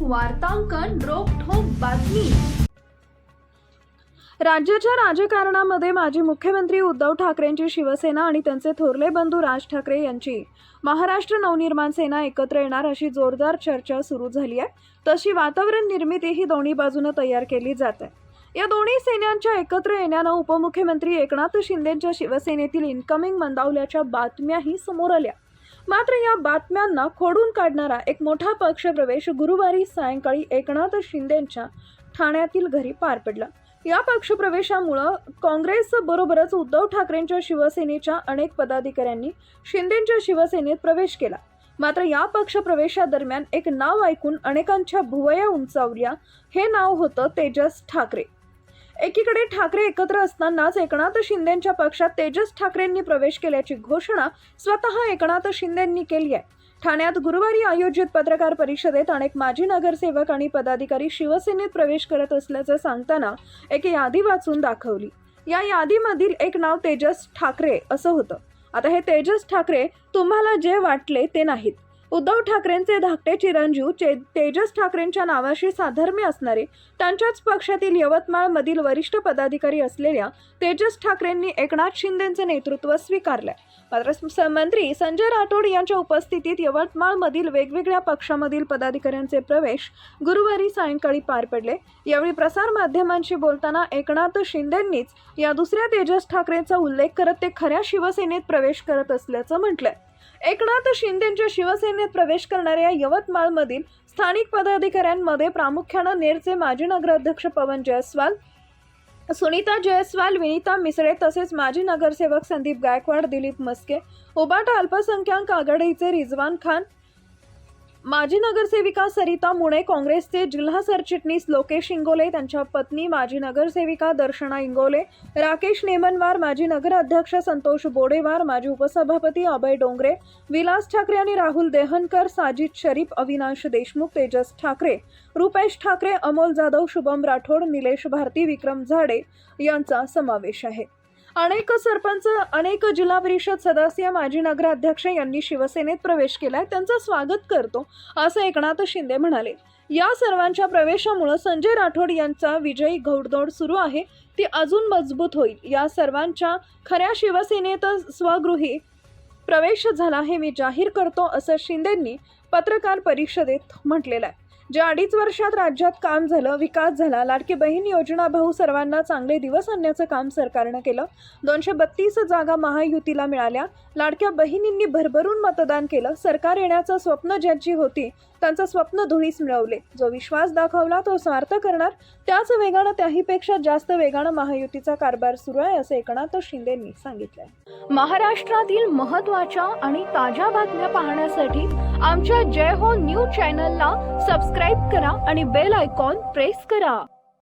वार्तांकन रोखोक बातमी. राज्याच्या राजकारणामध्ये माजी मुख्यमंत्री उद्धव ठाकरेंची शिवसेना आणि त्यांचे थोरले बंधू राज ठाकरे यांची. महाराष्ट्र नवनिर्माण सेना एकत्र येणार अशी जोरदार चर्चा सुरू झाली आहे. तशी वातावरण निर्मिती ही दोन्ही बाजूनं तयार केली जात. आहे या दोन्ही सेनांच्या एकत्र येण्यानं उपमुख्यमंत्री एकनाथ शिंदेच्या शिवसेनेतील इन्कमिंग मंदावल्याच्या बातम्याही समोर आल्या. मात्र या बातम्यांना खोडून काढणारा एक मोठा पक्षप्रवेश गुरुवारी सायंकाळी एकनाथ शिंदेच्या ठाण्यातील घरी पार पडला. या पक्षप्रवेशामुळं काँग्रेस बरोबरच उद्धव ठाकरेंच्या शिवसेनेच्या अनेक पदाधिकाऱ्यांनी शिंदेच्या शिवसेनेत प्रवेश केला. मात्र या पक्षप्रवेशादरम्यान एक नाव ऐकून अनेकांच्या भुवया उंचावल्या. हे नाव होतं तेजस ठाकरे. एकीकडे ठाकरे एकत्र असतानाच एकनाथ शिंदेच्या पक्षात तेजस ठाकरेंनी प्रवेश केल्याची घोषणा स्वतः एकनाथ शिंदेंनी केली आहे. ठाण्यात गुरुवारी आयोजित पत्रकार परिषदेत अनेक माजी नगरसेवक आणि पदाधिकारी शिवसेनेत प्रवेश करत असल्याचं सांगताना एक यादी वाचून दाखवली. या यादीमधील एक नाव तेजस ठाकरे असं होतं. आता हे तेजस ठाकरे तुम्हाला जे वाटले ते नाहीत. उद्धव ठाकरेंचे धाकटे चिरंजीव चे तेजस ठाकरेंच्या नावाशी साधर्म्य असणारे त्यांच्याच पक्षातील यवतमाळमधील वरिष्ठ पदाधिकारी असलेल्या तेजस ठाकरेंनी एकनाथ शिंदेचे नेतृत्व स्वीकारलंय. मात्र स- मंत्री संजय राठोड यांच्या उपस्थितीत यवतमाळमधील वेगवेगळ्या पक्षामधील पदाधिकाऱ्यांचे प्रवेश गुरुवारी सायंकाळी पार पडले. यावेळी प्रसार माध्यमांशी बोलताना एकनाथ शिंदेंनीच या दुसऱ्या तेजस ठाकरेंचा उल्लेख करत ते खऱ्या शिवसेनेत प्रवेश करत असल्याचं म्हटलंय. एकनाथ शिंदेच्या शिवसेनेत प्रवेश करणाऱ्या यवतमाळमधील स्थानिक पदाधिकाऱ्यांमध्ये प्रामुख्यानं नेरचे माजी नगराध्यक्ष पवन जयस्वाल सुनीता जयस्वाल विनीता मिसळे तसेच माजी नगरसेवक संदीप गायकवाड दिलीप मस्के उबाटा अल्पसंख्याक आघाडीचे रिजवान खान माजी नगरसेविका सरिता मुणे काँग्रेसचे जिल्हा सरचिटणीस लोकेश इंगोले त्यांच्या पत्नी माजी नगरसेविका दर्शना इंगोले राकेश नेमनवार माजी नगराध्यक्ष संतोष बोडेवार माजी उपसभापती अभय डोंगरे विलास ठाकरे आणि राहुल देहनकर साजिद शरीफ अविनाश देशमुख तेजस ठाकरे रुपेश ठाकरे अमोल जाधव शुभम राठोड निलेश भारती विक्रम झाडे यांचा समावेश आहे. अनेक सरपंच अनेक जिल्हा परिषद सदस्य माजी नगराध्यक्ष यांनी शिवसेनेत प्रवेश केलाय त्यांचं स्वागत करतो असं एकनाथ शिंदे म्हणाले. या सर्वांच्या प्रवेशामुळे संजय राठोड यांचा विजयी घौडदौड सुरू आहे ती अजून मजबूत होईल. या सर्वांच्या खऱ्या शिवसेनेत स्वगृही प्रवेश झाला हे मी जाहीर करतो असं शिंदेंनी पत्रकार परिषदेत म्हटलेलं आहे. ज्या अडीच वर्षात राज्यात काम झालं विकास झाला लाडकी बहीण योजना भाऊ सर्वांना चांगले दिवस आणण्याचं काम सरकारनं केलं दोनशे बत्तीस जागा महायुतीला मिळाल्या लाडक्या बहिणींनी भरभरून मतदान केलं सरकार येण्याचं स्वप्न ज्यांची होती त्यांचं स्वप्न धुळीस मिळवले. जो विश्वास दाखवला तो स्वार्थ करणार. त्याच वेगानं त्याहीपेक्षा जास्त वेगानं महायुतीचा कारभार सुरू आहे असं एकनाथ शिंदेंनी सांगितलंय. महाराष्ट्रातील महत्त्वाच्या आणि ताज्या बातम्या पाहण्यासाठी आमच्या जय हो न्यूज चॅनलला सबस्क्राईब करा आणि बेल आयकॉन प्रेस करा.